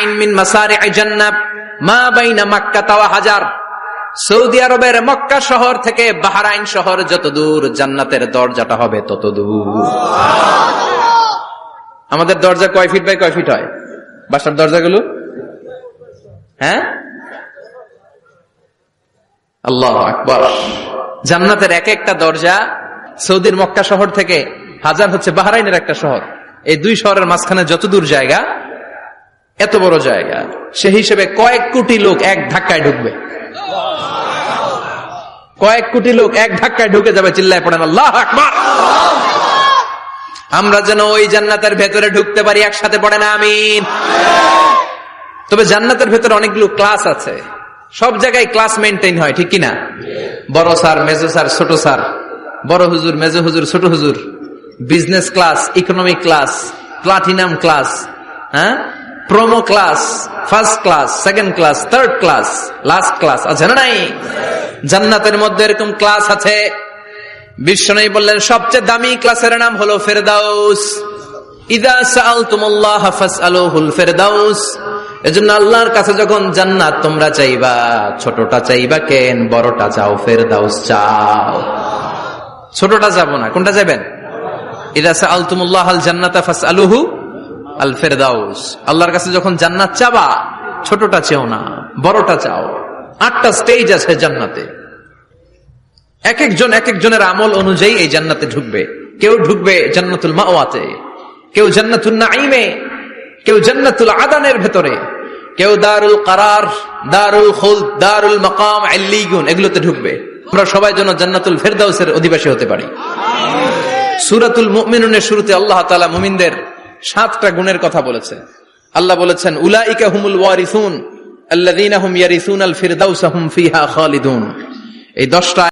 Bahrain মিন জান্নাহ মা বাইনা মাক্কা তাওয়া হাজার। সৌদি আরবের মক্কা শহর থেকে বাহরাইন শহর যত দূর জান্নাতের দরজাটা হবে তত দূর। আমাদের দরজা কয় ফিট বাই কয় ফিট হয়? বাসার দরজাগুলো? হ্যাঁ? আল্লাহ আকবর। জান্নাতের এক একটা দরজা সৌদির মক্কা শহর থেকে হাজার হচ্ছে বাহরাইনের একটা শহর। এই দুই শহরের মাঝখানে যত দূর জায়গা এত বড় জায়গা, সে হিসেবে কয়েক কোটি লোক এক ধাক্কায় ঢুকবে। কয়েক কোটি লোক এক ধাক্কায় ঢুকে যাবে চিল্লায় পড়েন, আল্লাহ আকবার! আমরা যেন ওই জান্নাতের ভেতরে ঢুকতে পারি, একসাথে পড়ে না আমিন। তবে জান্নাতের ভেতরে অনেকগুলো ক্লাস আছে। সব জায়গায় ক্লাস মেনটেন হয়, ঠিক কিনা? বড় স্যার, মেজো স্যার, ছোট স্যার, বড় হুজুর, মেজো হুজুর, ছোট হুজুর, business class, economic class, platinum class হ্যাঁ? Promo class first class second class third class last class আছে না নাই? জান্নাতের মধ্যে এরকম ক্লাস আছে। বিষ্ণু বললেন, সবচেয়ে দামি ক্লাসের নাম হলো ফেরদাউস। ফেরদাউস। আল্লাহর কাছে যখন জান্নাত, তোমরা চাইবা, ছোটটা চাইবা কেন, বড়টা চাও চাও। ছোটটা যাব না, কোনটা যাবেন ইদা সাআলতুমুল্লাহ আল জান্নাতা ফাসআলুহু আল ফেরদাউস আল্লাহর কাছে যখন জান্নাত চাবা, ছোটটা চেও না, বড়টা চাও। আটটা স্টেজ আছে জান্নাতে। এক একজন এক একজনের আমল অনুযায়ী এই জান্নাতে ঢুকবে। কেউ ঢুকবে জান্নাতুল মাওয়াতে, কেউ জান্নাতুল নাইমে কেউ জান্নাতুল আদানের ভেতরে, কেউ দারুল কারার, দারুল খুল দারুল মাকাম, আল্লিগুন, এগুলোতে ঢুকবে। আমরা সবাই যেন জান্নাতুল ফেরদাউসের অধিবাসী হতে পারি। সুরাতুল মুমিনুনের শুরুতে আল্লাহ তাআলা মুমিনদের সাতটা গুণের কথা বলেছে। আল্লাহ বলেছেন, উলাইকা হুমুল ওয়ারিসুন, আল্লাযীনা হুম ইয়ারিসুনাল ফিরদাউসা হুম ফিহা খালিদুন। এই দশটা